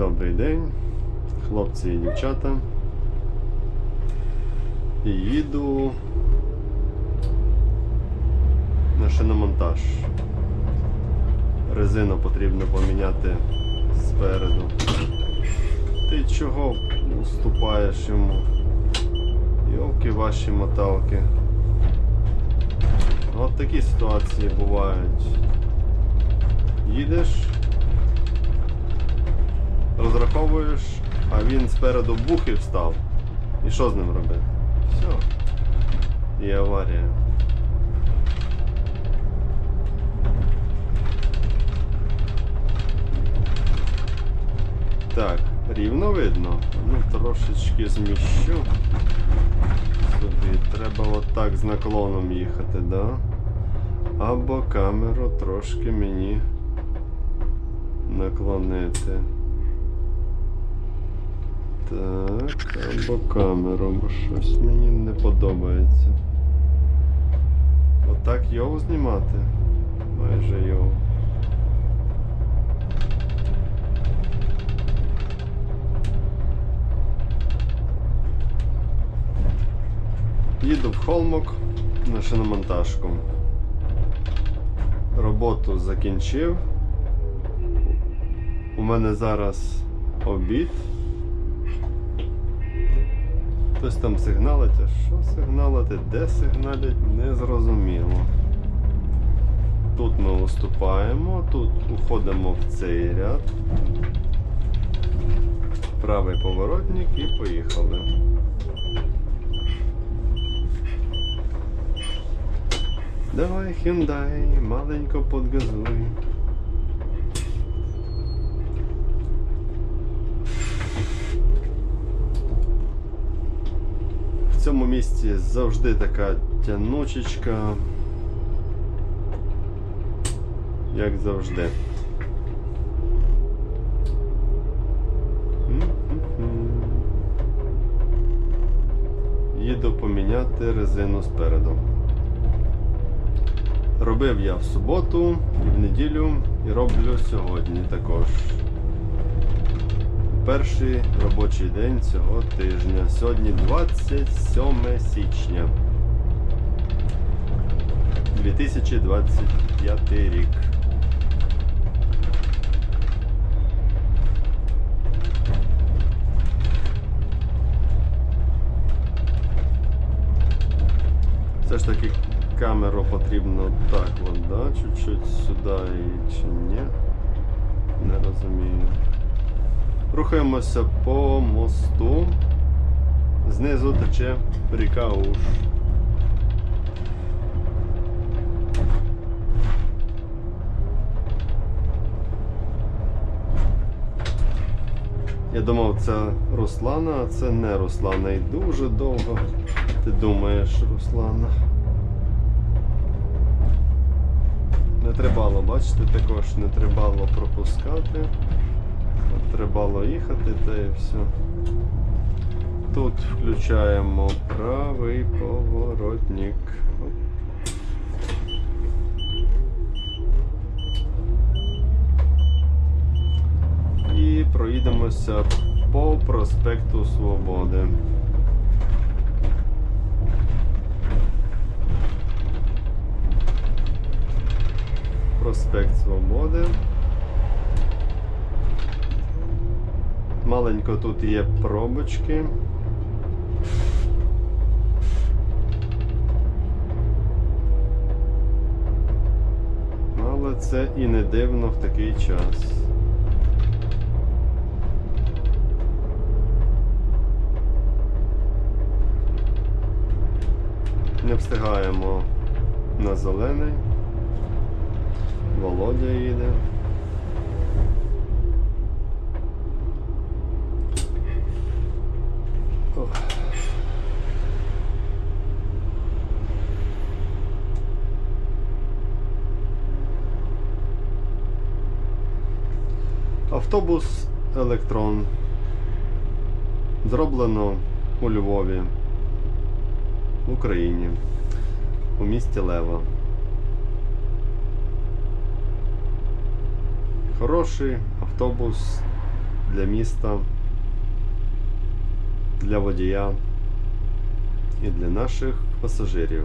Добрий день, хлопці і дівчата. І їду на шиномонтаж. Резину потрібно поміняти спереду. Ти чого уступаєш йому? Йовки ваші моталки. От такі ситуації бувають. Їдеш, розраховуєш, а він спереду бух і встав. І що з ним робити? Все. І аварія. Так, рівно видно. Ну, трошечки зміщу. Собі треба отак з наклоном їхати, да? Або камеру трошки мені наклонити. Так, або камеру, бо щось мені не подобається. Отак його знімати. Майже його. Їду в холмок на шиномонтажку. Роботу закінчив. У мене зараз обід. Хтось там сигналить, а що сигналити, де сигналять, не зрозуміло. Тут ми уступаємо, тут уходимо в цей ряд. Правий поворотник і поїхали. Давай, Hyundai, маленько подгазуй. Цьому місці завжди така тянучечка. Як завжди. Їду поміняти резину спереду. Робив я в суботу, і в неділю і роблю сьогодні також. Перший робочий день цього тижня. Сьогодні 27 січня 2025 рік. Все ж таки камеру потрібно так, от, да? чуть-чуть сюди і чи ні. Не розумію. Рухаємося по мосту. Знизу тече ріка Уж. Я думав, це Руслана, а це не Руслана. І дуже довго ти думаєш, Руслана. Не требало, бачите, також не требало пропускати. От Требало їхати та і все. Тут включаємо правий поворотник. І проїдемося по проспекту Свободи. Проспект Свободи. Маленько тут є пробочки. Але це і не дивно в такий час. Не встигаємо на зелений. Володя їде. Автобус Електрон. Зроблено у Львові, в Україні, у місті Лева. Хороший автобус для міста, для водія і для наших пасажирів.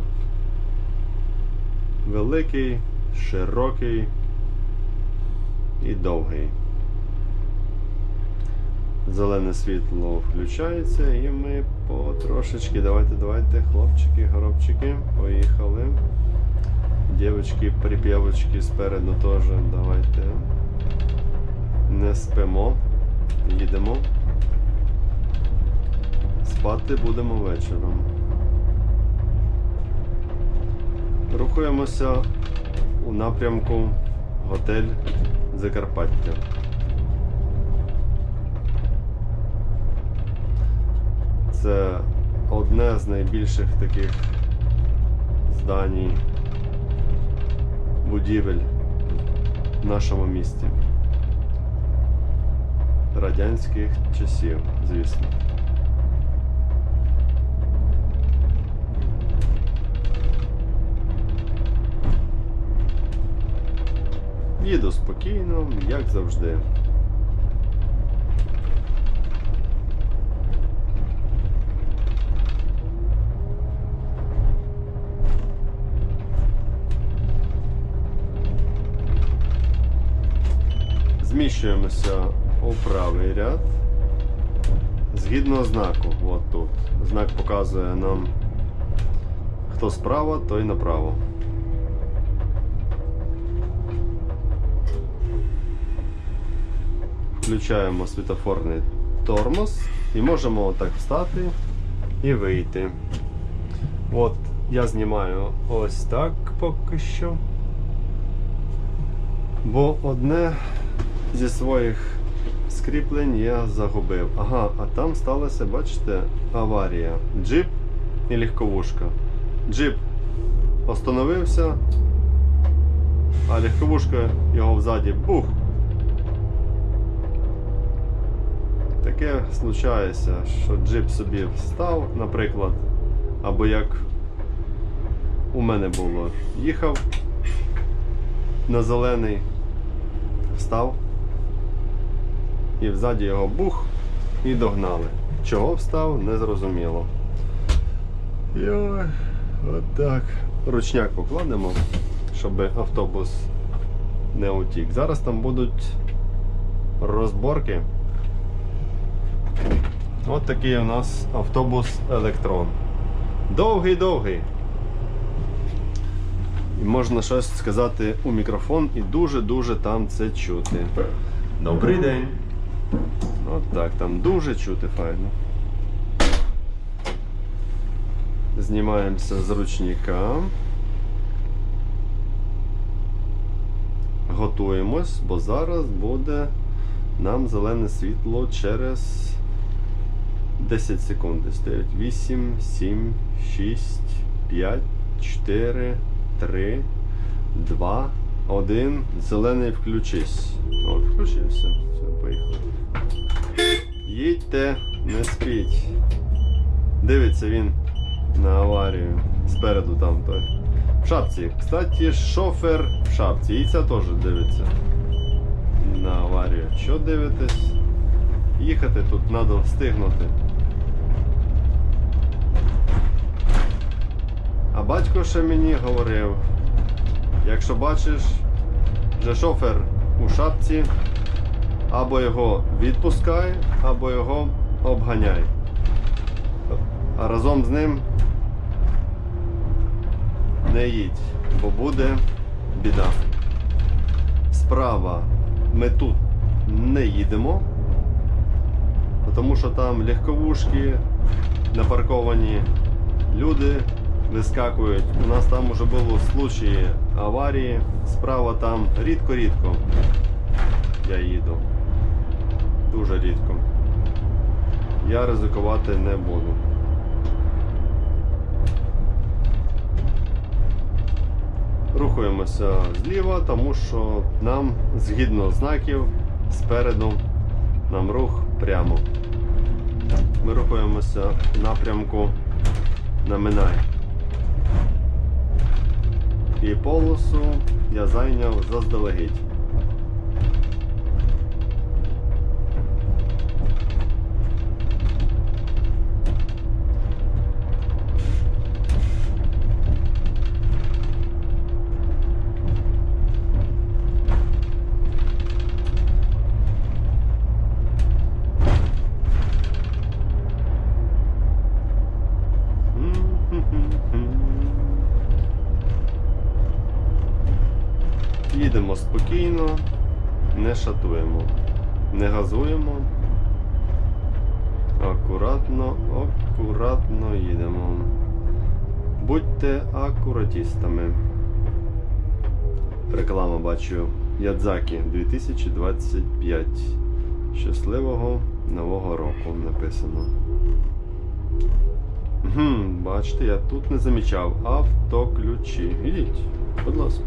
Великий, широкий і довгий. Зелене світло включається і ми потрошечки. Давайте, давайте, хлопчики, горобчики, поїхали. Дівочки, припівочки спереду теж. Давайте. Не спимо. Їдемо. Спати будемо вечором. Рухаємося у напрямку готель Закарпаття. Це одне з найбільших таких зданій, будівель в нашому місті. Радянських часів, звісно. Їду спокійно, як завжди. Зміщуємося у правий ряд. Згідно знаку, от тут. Знак показує нам, хто справа, той направо. Включаємо світофорний тормоз і можемо отак встати і вийти. От я знімаю ось так поки що. Бо одне зі своїх скріплень я загубив. Ага, а там сталася, бачите, аварія. Джип і легковушка. Джип остановився, а легковушка його взаді бух. Таке случається, що джип собі встав, наприклад, або як у мене було, їхав на зелений, встав, і взаді його бух і догнали. Чого встав, не зрозуміло. Йой, отак. Ручняк покладемо, щоб автобус не утік. Зараз там будуть розборки. От такий у нас автобус електрон. Довгий-довгий. Можна щось сказати у мікрофон і дуже-дуже там це чути. Добрий день. От так, там дуже чути файно. Знімаємося з ручника. Готуємось, бо зараз буде нам зелене світло через 10 секунд. десь стоять. 8, 7, 6, 5, 4, 3, 2, 1. Зелений включись. От, включився. Все, поїхали. Їдьте, не спіть. Дивиться він на аварію. Спереду там той. В шапці. Кстати, шофер в шапці. І ця теж дивиться на аварію. Що дивитесь? Їхати тут треба встигнути. А батько ще мені говорив, якщо бачиш, що шофер у шапці, або його відпускай, або його обганяй. А разом з ним не їдь, бо буде біда. Справа ми тут не їдемо, тому що там легковушки напарковані, люди вискакують. У нас там вже були случаї аварії. Справа там рідко-рідко я їду. Дуже рідко. Я ризикувати не буду. Рухаємося зліва, тому що нам, згідно знаків, спереду нам рух прямо. Ми рухаємося в напрямку на Минай. І полосу я зайняв заздалегідь. Будьте акуратістами. Реклама бачу. Ядзакі 2025. Щасливого нового року написано. Гм, бачите, я тут не замічав. Автоключі. Ідіть, будь ласка.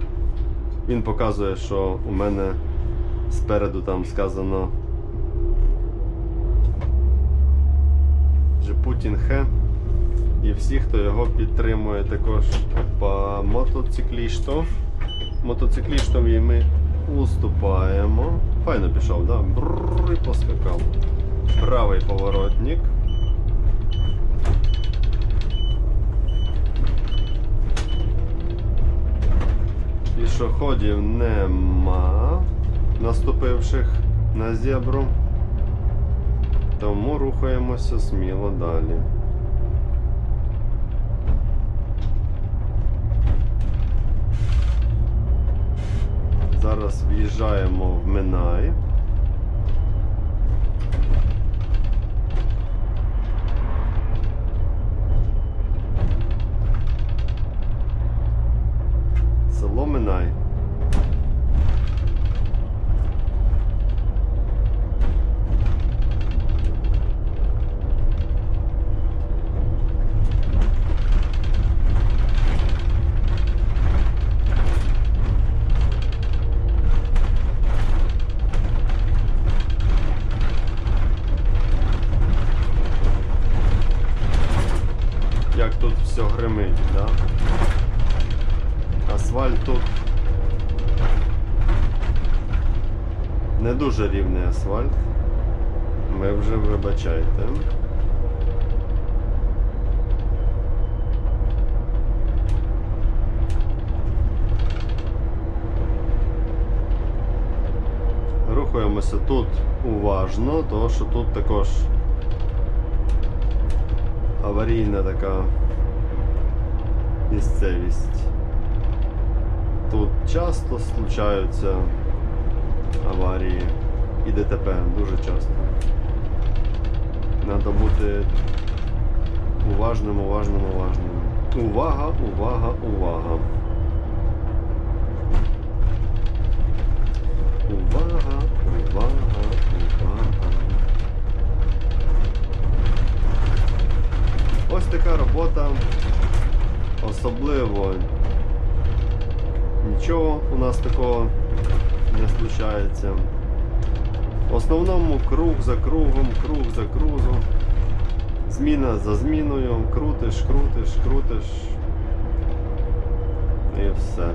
Він показує, що у мене спереду там сказано. Путін Хе. І всі, хто його підтримує також по мотоциклісту. Мотоциклістові ми уступаємо. Файно пішов, да? Бррр, і поскакав. Правий поворотник. Пішоходів нема, наступивших на зебру. Тому рухаємося сміло далі. Зараз в'їжджаємо в Минай. Вибачайте. Рухаємося тут уважно, тому що тут також аварійна така місцевість. Тут часто случаються аварії і ДТП дуже часто. Треба бути уважним, уважним, уважним. Увага, увага, увага. Увага, увага, увага. Ось така робота. Особливо нічого у нас такого не случається. В основному круг за кругом, круг за кругом. Зміна за зміною, крутиш, крутиш, крутиш. І все.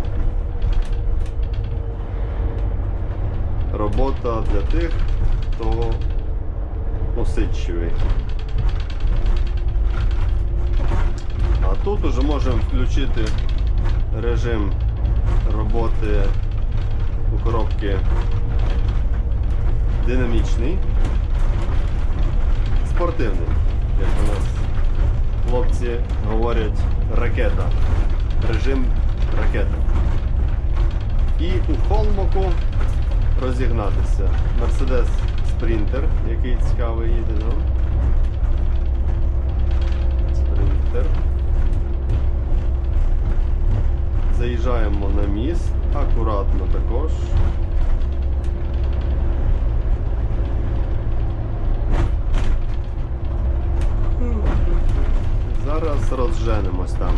Робота для тих, хто усидчивий. А тут уже можемо включити режим роботи у коробки динамічний, спортивний, як у нас хлопці говорять, ракета. Режим ракета. І у холмоку розігнатися. Mercedes Sprinter, який цікавий їде нам. Спринтер. Заїжджаємо на міст, акуратно також. Зараз розженемось там.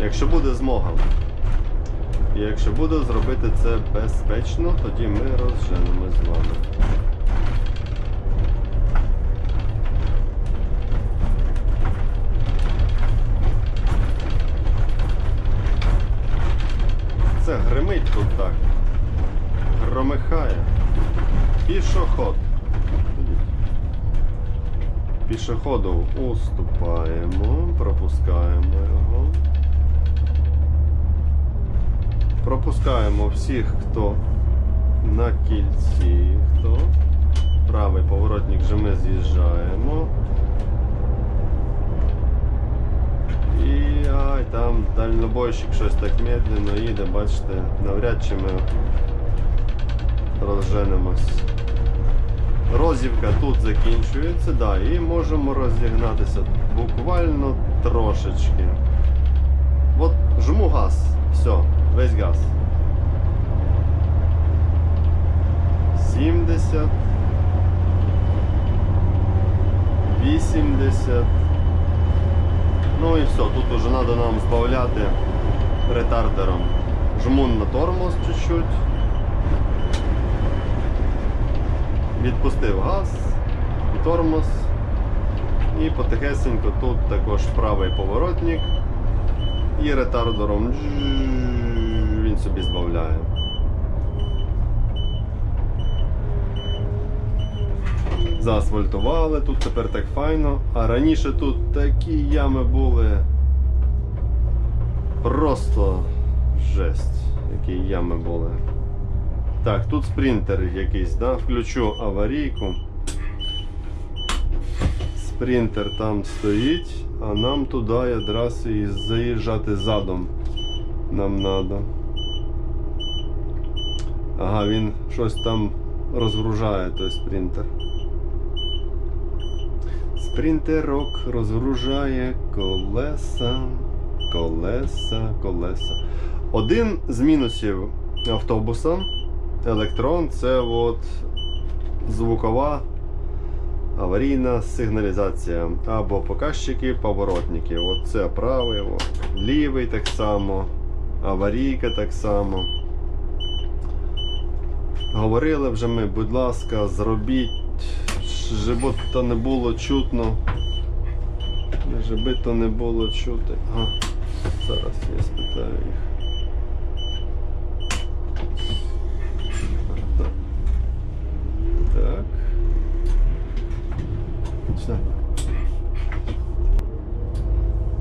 Якщо буде змога. І якщо буде зробити це безпечно, тоді ми розженемось з вами. Це гримить тут так. Громихає. Пішоход. Пішоходу уступаємо, пропускаємо його. Пропускаємо всіх, хто на кільці, хто. Правий поворотник же ми з'їжджаємо. І ай, там дальнобойщик щось так медленно їде, бачите, навряд чи ми женимось. Розівка тут закінчується, да, і можемо розігнатися буквально трошечки. От жму газ. Все, весь газ. 70. 80. Ну і все, тут уже треба нам збавляти ретардером. Жму на тормоз чуть-чуть. Відпустив газ тормоз. І потихесенько тут також правий поворотник. І ретардером він собі збавляє. Заасфальтували, тут тепер так файно. А раніше тут такі ями були. Просто жесть, які ями були. Так, тут спринтер якийсь, да? включу аварійку. Спринтер там стоїть, а нам туди якраз і заїжджати задом. Нам треба. Ага, він щось там розгружає той спринтер. Спринтерок розгружає колеса, колеса, колеса. Один з мінусів автобуса електрон це от звукова аварійна сигналізація або показчики, поворотники. От це правий, от, лівий так само, аварійка так само. Говорили вже ми, будь ласка, зробіть, щоб то не було чутно. Щоб то не було чути. Ага. Зараз я спитаю їх. Так. Так. Сюди.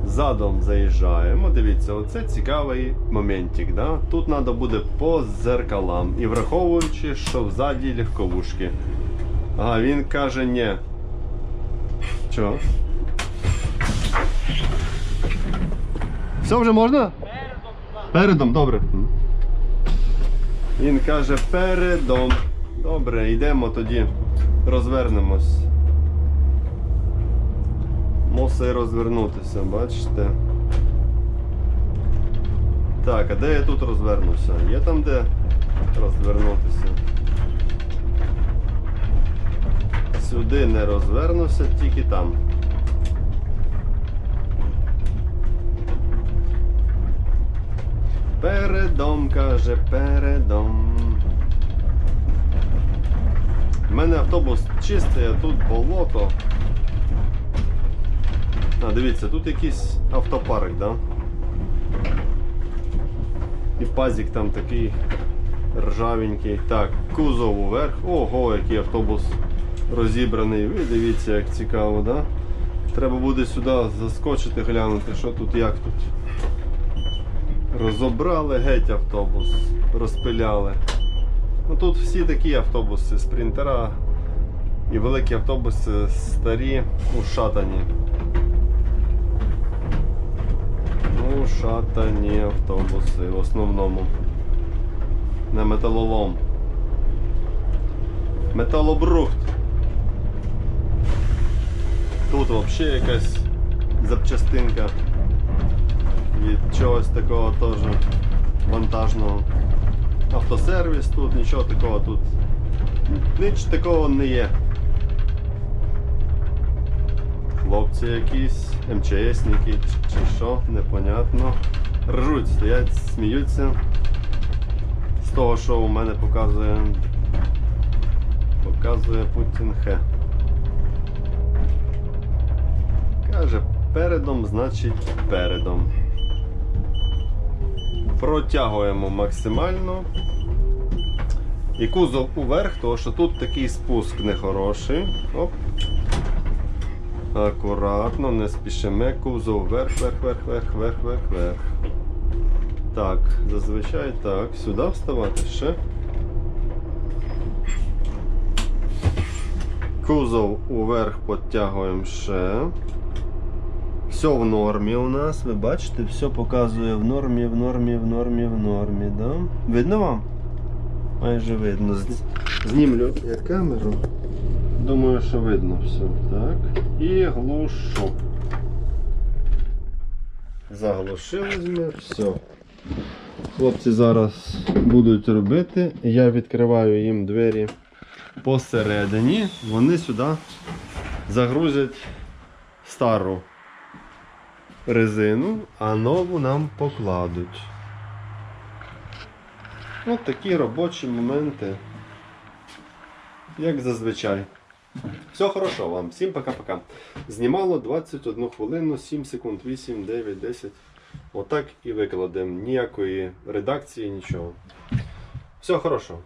Задом заїжджаємо. Дивіться, оце цікавий моментик. Да? Тут треба буде по зеркалам. І враховуючи, що взаді легковушки. Ага, він каже ні. Чого? Все вже можна? Передом, добре. Він каже передом. Добре, йдемо тоді. Розвернемось. Мусить розвернутися, бачите? Так, а де я тут розвернуся? Є там де розвернутися? Сюди не розвернуся, тільки там. Передом, каже, передом. У мене автобус чистий, а тут болото. А, дивіться, тут якийсь автопарк, да? І пазик там такий ржавенький. Так, кузов уверх. Ого, який автобус розібраний. Ви дивіться, як цікаво, да? Треба буде сюди заскочити, глянути, що тут, як тут. Розобрали геть автобус, розпиляли. Ну, тут всі такі автобуси, спринтера і великі автобуси старі, ушатані. Ушатані автобуси в основному. На металолом. Металобрухт. Тут взагалі якась запчастинка від чогось такого теж вантажного. Автосервіс тут, нічого такого тут. Ніч такого не є. Хлопці якісь, МЧСники чи- що, непонятно. Ржуть, стоять, сміються. З того, що у мене показує. Показує Путін Х. Каже, передом, значить передом. Протягуємо максимально. І кузов уверх, тому що тут такий спуск нехороший. Оп. Акуратно, не спішимо. Кузов вверх, вверх, вверх, вверх, вверх, вверх, вверх. Так, зазвичай так. Сюди вставати ще. Кузов уверх підтягуємо ще. Все в нормі у нас, ви бачите, все показує в нормі, в нормі, в нормі, в нормі, да? Видно вам? майже видно. Знімлю я камеру. Думаю, що видно все. Так. І глушу. Заглушили ми, все. Хлопці зараз будуть робити. Я відкриваю їм двері посередині. Вони сюди загрузять стару резину, а нову нам покладуть. Ось такі робочі моменти, як зазвичай. Все хорошо вам. Всім пока-пока. Знімало 21 хвилину, 7 секунд, 8, 9, 10. Отак і викладемо. Ніякої редакції, нічого. Все хорошо.